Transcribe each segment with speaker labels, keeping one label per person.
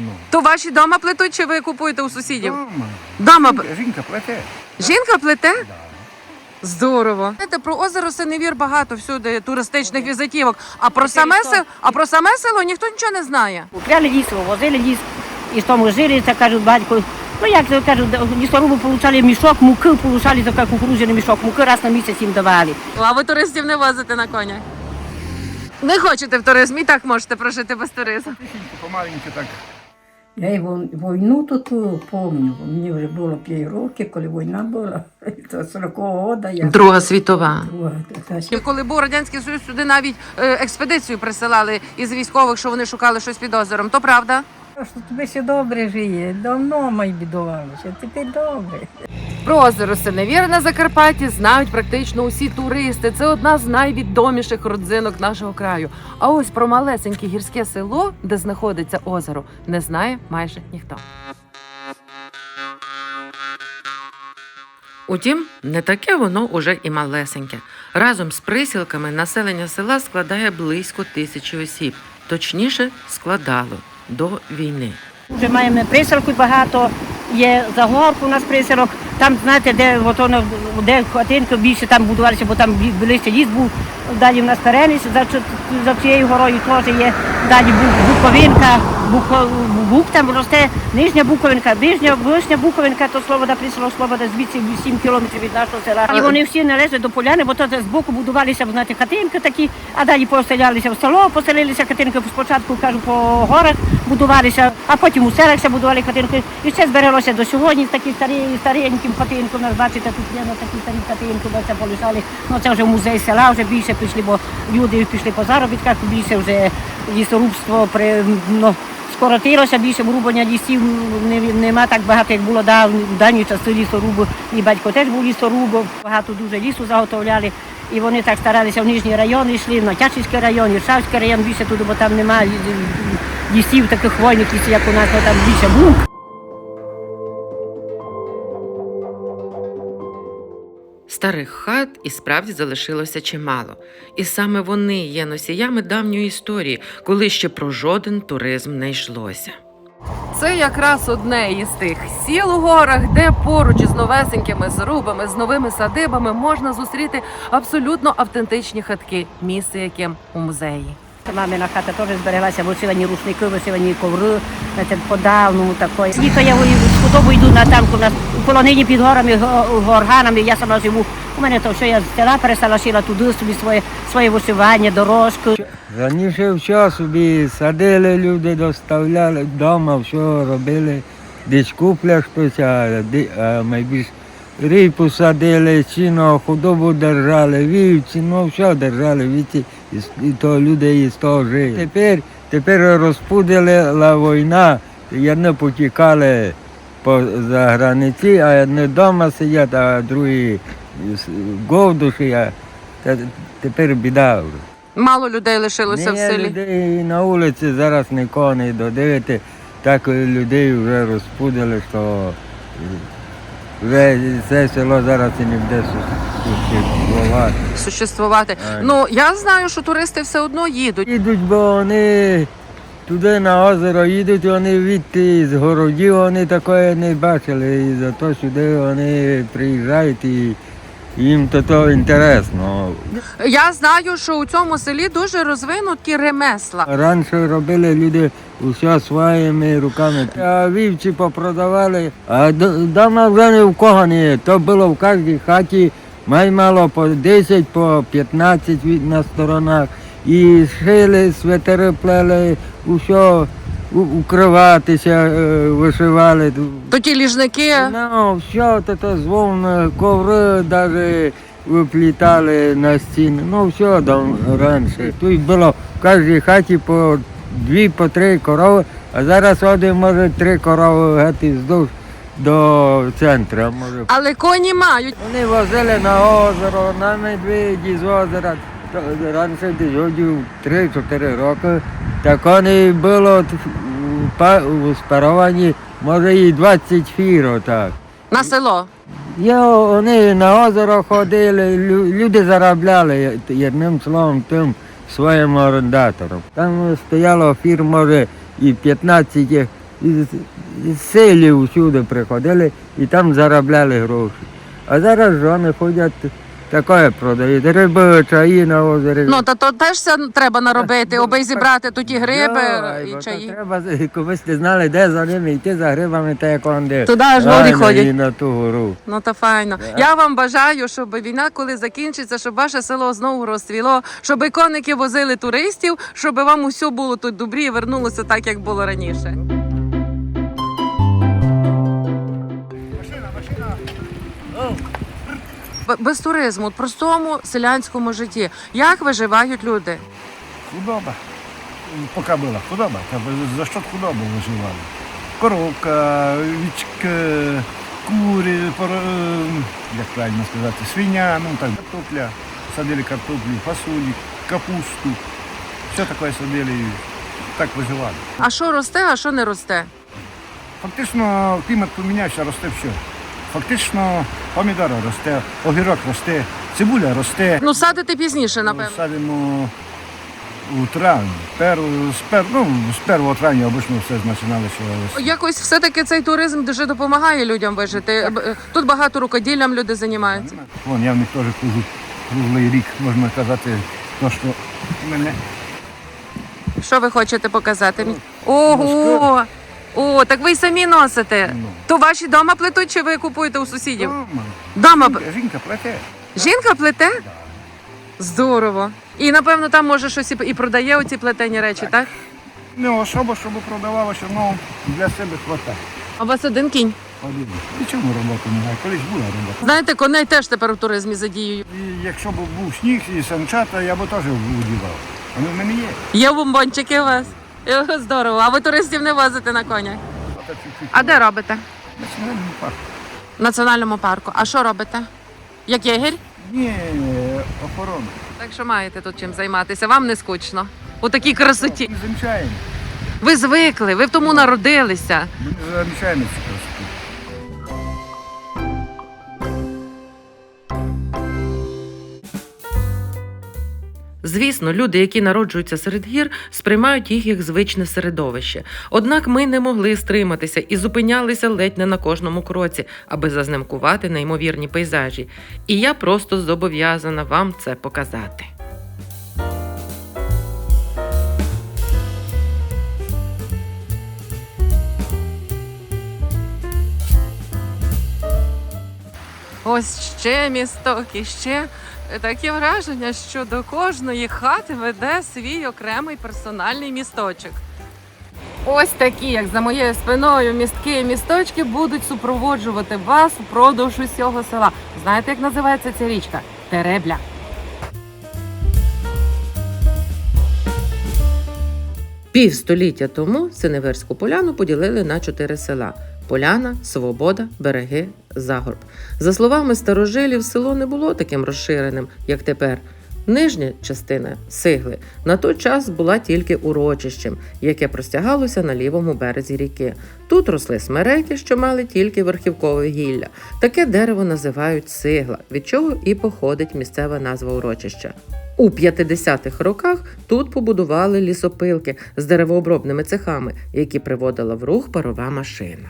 Speaker 1: Ну.
Speaker 2: То ваші дома плетуть чи ви купуєте у сусідів?
Speaker 1: Дома.
Speaker 2: Дома
Speaker 1: Жінка, жінка плете.
Speaker 2: жінка плете?
Speaker 1: Да.
Speaker 2: Здорово. Знаєте, про озеро Синевір багато всюди туристичних візитівок. А про саме село, а про саме село ніхто нічого не знає.
Speaker 3: Купляли ліс, возили ліс, і з тому жили, це кажуть, батько. Ну як це кажуть, лісорубу получали мішок муки, получали такий кукурудзяний мішок муки, раз на місяць їм давали.
Speaker 2: А ви туристів не возите на конях? Не хочете в туризм, і так можете прожити без туризму.
Speaker 1: Помаленьку так.
Speaker 4: Я й вон- війну тут пам'ятаю. Мені вже було 5 років, коли війна була. то 40-го года я.
Speaker 2: Друга світова.
Speaker 4: Друга, так.
Speaker 2: Коли був радянський союз, сюди навіть е, експедицію присилали із військових, що вони шукали щось під озером. То правда?
Speaker 4: Що тобі ще добре жиє. Давно ми бідувалися, тепер добре.
Speaker 2: Про озеро Синевір на Закарпатті знають практично усі туристи. Це одна з найвідоміших родзинок нашого краю. А ось про малесеньке гірське село, де знаходиться озеро, не знає майже ніхто. Утім, не таке воно уже і малесеньке. Разом з присілками населення села складає близько тисячі осіб. Точніше, складало до війни.
Speaker 3: Вже маємо присілку багато, є загорку у нас присілок. Там, знаєте, де воно, де хатинки більше там будувалися, бо там ближче ліс був. Далі в нас переніс, за, за цією горою теж є. Далі Бу- Буковинка, Буко, бук там росте, нижня Буковинка, нижня, вишня Буковинка, то Слобода присілок, Слобода звідси 7 кілометрів від нашого села. І вони всі належать до поляни, бо то з боку будувалися, знаєте, хатинки такі, а далі поселялися в село, поселилися хатинки спочатку, кажу, по горах будувалися, а потім у селах будували хатинки. І все збереглося до сьогодні, такі старі, стареньким хатинку. У нас бачите, тут є ну, такі старі хатинки, бо це полишали. Ну це вже музей села, вже більше пішли, бо люди пішли по заробітках, більше вже лісорубство при ну, скоротилося, більше врубання лісів нема так багато, як було в даній часи лісорубу. І батько теж був лісорубом, багато дуже лісу заготовляли. І вони так старалися в нижній район йшли, на Тячівський район, Іршавський район більше туди, бо там немає лісів, таких хвойних лісів, як у нас, бо там більше бук.
Speaker 2: Старих хат і справді залишилося чимало, і саме вони є носіями давньої історії, коли ще про жоден туризм не йшлося. Це якраз одне із тих сіл у горах, де поруч із новесенькими зрубами, з новими садибами можна зустріти абсолютно автентичні хатки, місце яким у музеї.
Speaker 3: Мамина хата теж збереглася, вишивані рушники, вишивані коври, знаєте, по-давному такої. Діто я з худобу йду на танку, на полонині під горами, горганами, я сама живу. У мене то, що я з села перестала шила туди собі своє, своє вишивання, дорожку.
Speaker 5: Раніше все собі садили люди, доставляли вдома, все робили. Десь купляш щось, а, найбільш ріпу садили, сіно, худобу держали, вівці, ну все держали, віці, і, і то люди із того жили. Тепер, тепер розпудила війна, одні потікали по за границі, а одні вдома сидять, а другі з- говдуші, а та- тепер біда. вже.
Speaker 2: Мало людей лишилося в селі.
Speaker 5: людей на вулиці зараз нікого не додивити. Так людей вже розпудили, що це село зараз і не буде существувати.
Speaker 2: Существувати.
Speaker 5: Ай.
Speaker 2: Ну я знаю, що туристи все одно їдуть.
Speaker 5: Їдуть, бо вони туди на озеро їдуть, вони відти з городів вони такої не бачили. І зато сюди вони приїжджають і їм то, то інтересно.
Speaker 2: Я знаю, що у цьому селі дуже розвинуті ремесла.
Speaker 5: Раніше робили люди усе своїми руками. А вівці попродавали, а д- дома вже ні в кого не є. То було в кожній хаті, май мало по 10, по 15 на сторонах. І шили, свитери плели, усе укриватися, е, вишивали.
Speaker 2: То ті ліжники.
Speaker 5: Ну, все то, то звон, коври навіть виплітали на стіни. Ну, все там раніше. Тут було в кожній хаті по дві, по три корови, а зараз один може три корови гати вздовж до центру. Може.
Speaker 2: Але коні мають.
Speaker 5: Вони возили на озеро, на медведі з озера. Раніше десь годів 3-4 роки. Так вони було у па- може і 20 фір отак.
Speaker 2: На село.
Speaker 5: Я, вони на озеро ходили, люди заробляли одним словом тим своїм орендатором. Там стояла фірма може, і 15 із, селів всюди приходили і там заробляли гроші. А зараз жони ходять, таке продають, риби, чаї на озері.
Speaker 2: Ну, та то теж все треба наробити, аби зібрати тут і гриби,
Speaker 5: бо
Speaker 2: і
Speaker 5: то
Speaker 2: чаї.
Speaker 5: Треба, колись ти знали, де за ними йти за грибами, та як он де.
Speaker 2: Туди аж
Speaker 5: Рано
Speaker 2: люди ходять.
Speaker 5: І на ту гору.
Speaker 2: Ну та файно. Я вам бажаю, щоб війна, коли закінчиться, щоб ваше село знову розцвіло, щоб коники возили туристів, щоб вам усе було тут добрі і вернулося так, як було раніше. Без туризму, в простому селянському житті. Як виживають люди?
Speaker 1: Худоба. Поки була худоба, за що худобу виживали? Коровка, вічки, кури, поро- як правильно сказати, свиня, ну так, картопля, садили картоплю, фасолі, капусту. Все таке садили і так виживали.
Speaker 2: А що росте, а що не росте?
Speaker 1: Фактично клімат помінявся, росте все. Фактично помідора росте, огірок росте, цибуля росте.
Speaker 2: Ну, садити пізніше, напевно.
Speaker 1: Садимо у травні. Пер, з, пер, ну, з 1 травня обично все починалося.
Speaker 2: Якось все-таки цей туризм дуже допомагає людям вижити. Б- Тут багато рукоділлям люди займаються.
Speaker 1: Вон, я в них теж круглий, круглий рік, можна казати, то, що мене
Speaker 2: Що ви хочете показати? мені? Ого! О, так ви й самі носите.
Speaker 1: Ну.
Speaker 2: То ваші дома плетуть чи ви купуєте у сусідів?
Speaker 1: Дома.
Speaker 2: Дома
Speaker 1: Жінка, жінка плете.
Speaker 2: жінка плете? Здорово. І напевно там може щось і і продає оці плетені речі, так?
Speaker 1: Не особо, щоб продавалося, але для себе хватає.
Speaker 2: А у вас один кінь.
Speaker 1: Один. Нічому роботи немає. Колись була робота.
Speaker 2: Знаєте, коней теж тепер у туризмі задіюють.
Speaker 1: І якщо б був сніг і санчата, я б теж удівав. Вони в мене є.
Speaker 2: Є бомбончики у вас. Е, Здорово. А ви туристів не возите на конях? А де робите?
Speaker 1: Національному парку.
Speaker 2: В національному парку. А що робите? Як єгерь?
Speaker 1: Ні, охорона.
Speaker 2: Так що маєте тут чим займатися, вам не скучно. У такій красоті.
Speaker 1: Ми замічаємо.
Speaker 2: Ви звикли, ви в тому народилися.
Speaker 1: Ми замічаємо цю
Speaker 2: Звісно, люди, які народжуються серед гір, сприймають їх як звичне середовище. Однак ми не могли стриматися і зупинялися ледь не на кожному кроці, аби зазнимкувати неймовірні пейзажі. І я просто зобов'язана вам це показати. Ось ще місток і ще таке враження, що до кожної хати веде свій окремий персональний місточок. Ось такі, як за моєю спиною, містки і місточки будуть супроводжувати вас впродовж усього села. Знаєте, як називається ця річка? Теребля. Півстоліття тому Синеверську поляну поділили на чотири села: Поляна, Свобода, Береги, Загорб. За словами старожилів, село не було таким розширеним, як тепер. Нижня частина Сигли на той час була тільки урочищем, яке простягалося на лівому березі ріки. Тут росли смереки, що мали тільки верхівкове гілля. Таке дерево називають сигла, від чого і походить місцева назва урочища. У 50-х роках тут побудували лісопилки з деревообробними цехами, які приводила в рух парова машина.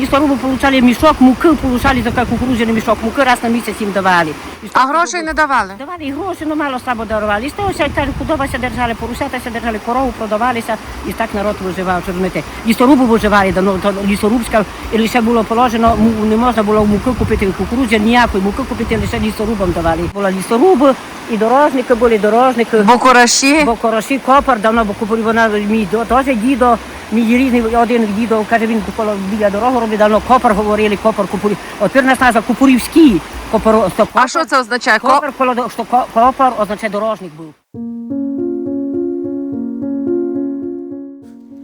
Speaker 3: Лісоруби получали мішок муки, получали такий кукурудзяний мішок муки, раз на місяць їм давали.
Speaker 2: А грошей не давали.
Speaker 3: Давали і гроші, ну мало слабо дарували. І з того худобася держали, поросятася держали, корову продавалися, і так народ виживав. Розумієте, лісорубу виживали, давно то лісорубська, і лише було положено, не можна було муки купити, кукурудзя ніякої муки купити, лише лісорубам давали. Було лісоруби, і дорожники були, дорожники.
Speaker 2: Бо кораші.
Speaker 3: Бо хороші копар давно, бо купив вона мій теж дідо, мій різний один дідо, каже, він коло біля дороги робить, давно копар говорили, копар купурі. От тепер нас назва Купурівський. Копар, що
Speaker 2: А що це означає? Ко-
Speaker 3: Копар, коло, що ко- означає дорожник був.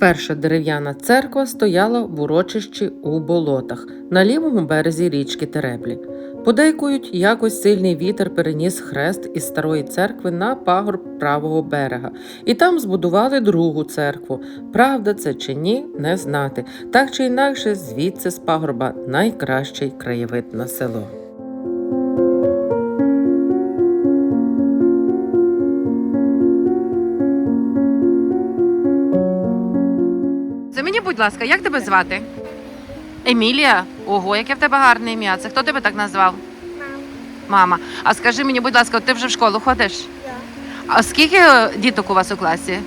Speaker 2: Перша дерев'яна церква стояла в урочищі у болотах на лівому березі річки Тереблі. Подейкують, якось сильний вітер переніс хрест із старої церкви на пагорб правого берега, і там збудували другу церкву. Правда це чи ні, не знати. Так чи інакше, звідси з пагорба найкращий краєвид на село. Це мені, будь ласка, як тебе звати? Емілія? Ого, яке в тебе гарне ім'я. Це хто тебе так назвав? Мама. Мама. А скажи мені, будь ласка, ти вже в школу ходиш? А скільки діток у вас у класі?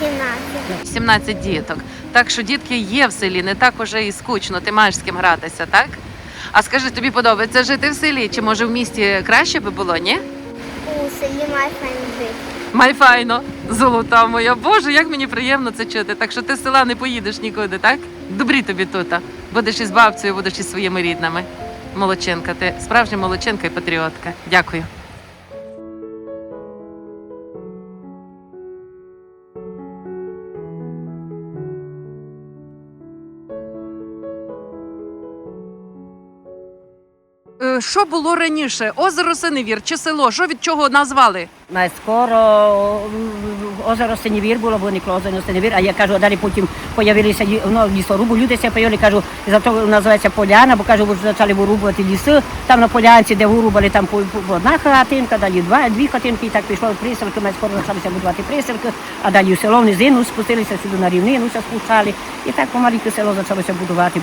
Speaker 6: 17.
Speaker 2: 17 діток. Так що дітки є в селі, не так уже і скучно, ти маєш з ким гратися, так? А скажи, тобі подобається жити в селі? Чи може в місті краще би було, ні?
Speaker 6: У селі має файно жити.
Speaker 2: Май файно, золота моя. Боже, як мені приємно це чути. Так що ти з села не поїдеш нікуди, так? Добрі тобі тут. Будеш із бабцею, будеш із своїми рідними. Молодчинка, ти справжня молодчинка і патріотка. Дякую. Що було раніше? Озеро Синевір чи село? Що від чого назвали?
Speaker 3: На скоро озеро Синівір було, бо не озеро Синівір, а я кажу, а далі потім появилися лі- ну, лісорубу, люди це поїли, кажу, і за то називається поляна, бо кажу, почали вирубувати ліси, там на полянці, де вирубали, там одна хатинка, далі два, дві хатинки, і так пішло в приселки, ми скоро почалися будувати приселки, а далі в село в низину спустилися сюди на рівнину, спускали, і так помаленьку село почалося будувати.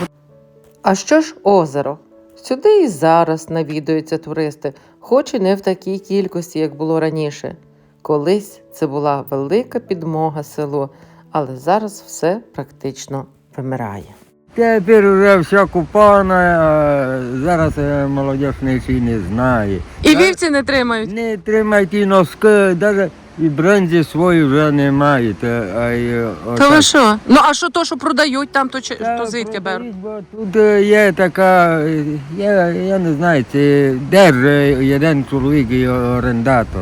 Speaker 2: А що ж озеро? Сюди і зараз навідуються туристи, хоч і не в такій кількості, як було раніше. Колись це була велика підмога селу, але зараз все практично вимирає.
Speaker 5: Тепер вже все купано, а зараз е, молодь не не знає.
Speaker 2: І вівці не тримають.
Speaker 5: Не тримайте і носки, навіть і брензі свої вже не маєте. А й, е,
Speaker 2: То
Speaker 5: отак.
Speaker 2: ви що? Ну а що то, що продають там, то, чи,
Speaker 5: Та,
Speaker 2: то звідки беруть?
Speaker 5: продають, бо Тут е, є така, е, я, я не знаю, це держить один чоловік і орендатор.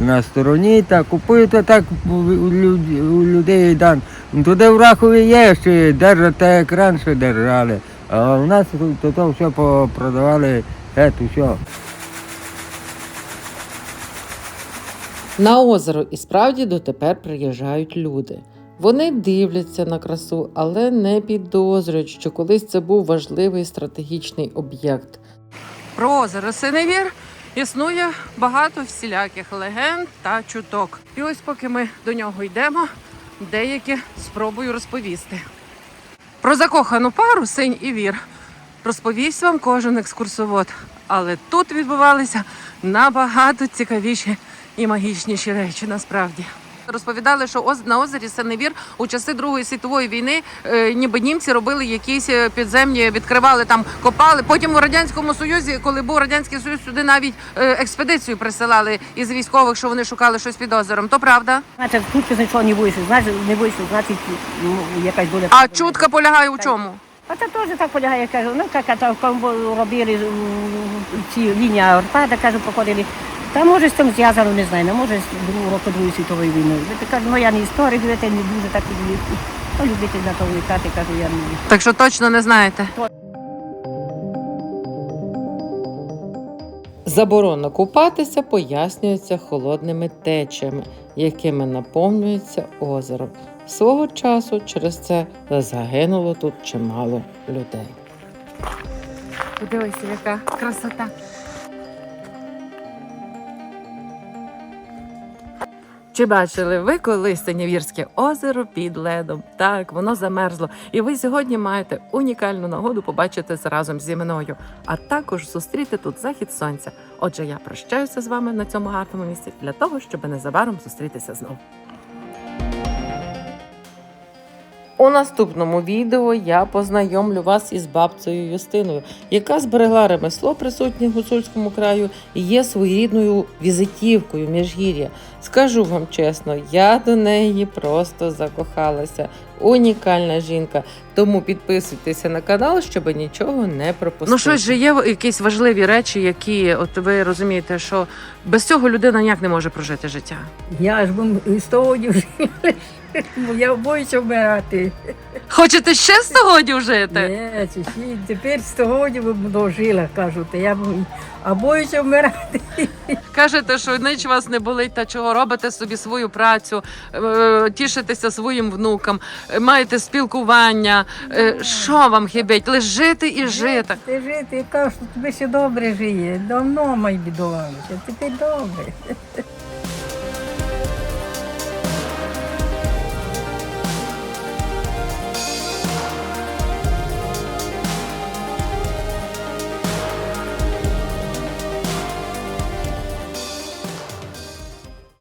Speaker 5: На стороні так купуєте так у, люд- у людей дан. Туди в Рахові є ще держать так, як раніше держали. А у нас тут то все продавали, це все.
Speaker 2: На озеро і справді дотепер приїжджають люди. Вони дивляться на красу, але не підозрюють, що колись це був важливий стратегічний об'єкт. Про озеро Синевір існує багато всіляких легенд та чуток. І ось поки ми до нього йдемо, деякі спробую розповісти. Про закохану пару синь і вір розповість вам кожен екскурсовод. Але тут відбувалися набагато цікавіші і магічніші речі насправді. Розповідали, що на озері Сеневір у часи Другої світової війни е, ніби німці робили якісь е, підземні, відкривали там, копали. Потім у радянському союзі, коли був радянський союз, сюди навіть е, експедицію присилали із військових, що вони шукали щось під озером. То правда?
Speaker 3: Значить, тут нічого не вийшло, значить, не вийшло, значить, ну, якась буде.
Speaker 2: А чутка полягає у чому?
Speaker 3: А це теж так полягає, кажу, ну як робили ці лінія Орпада, кажу, походили. Та може з цим зв'язано, не знаю, не може з другого року Другої світової війни. Ви кажу, ну я не історик, ви не дуже так люблю. Ну, любите на то вникати, кажу, я не.
Speaker 2: Так що точно не знаєте. Заборона купатися пояснюється холодними течіями, якими наповнюється озеро. Свого часу через це загинуло тут чимало людей. Подивися, яка красота. Чи бачили ви колись Синявірське озеро під ледом? Так, воно замерзло. І ви сьогодні маєте унікальну нагоду побачити це разом зі мною, а також зустріти тут захід сонця. Отже, я прощаюся з вами на цьому гарному місці для того, щоб незабаром зустрітися знову. У наступному відео я познайомлю вас із бабцею Юстиною, яка зберегла ремесло присутнє в гуцульському краю і є своєрідною візитівкою міжгір'я. Скажу вам чесно, я до неї просто закохалася. Унікальна жінка. Тому підписуйтеся на канал, щоб нічого не пропустити. Ну щось же є якісь важливі речі, які от ви розумієте, що без цього людина ніяк не може прожити життя.
Speaker 4: Я ж бом з того бо я боюся вмирати.
Speaker 2: Хочете ще 100 годів жити?
Speaker 4: Ні, чи ще тепер з того дожила, кажуть, я б- а боюся вмирати.
Speaker 2: Кажете, що ніч вас не болить, та чого робите собі свою працю, е, тішитеся своїм внукам, е, маєте спілкування. Е, Що вам хибить? Лише жити і жити.
Speaker 4: Ти жити, я кажу, що тобі ще добре жиє. Давно май бідувалося, тепер добре.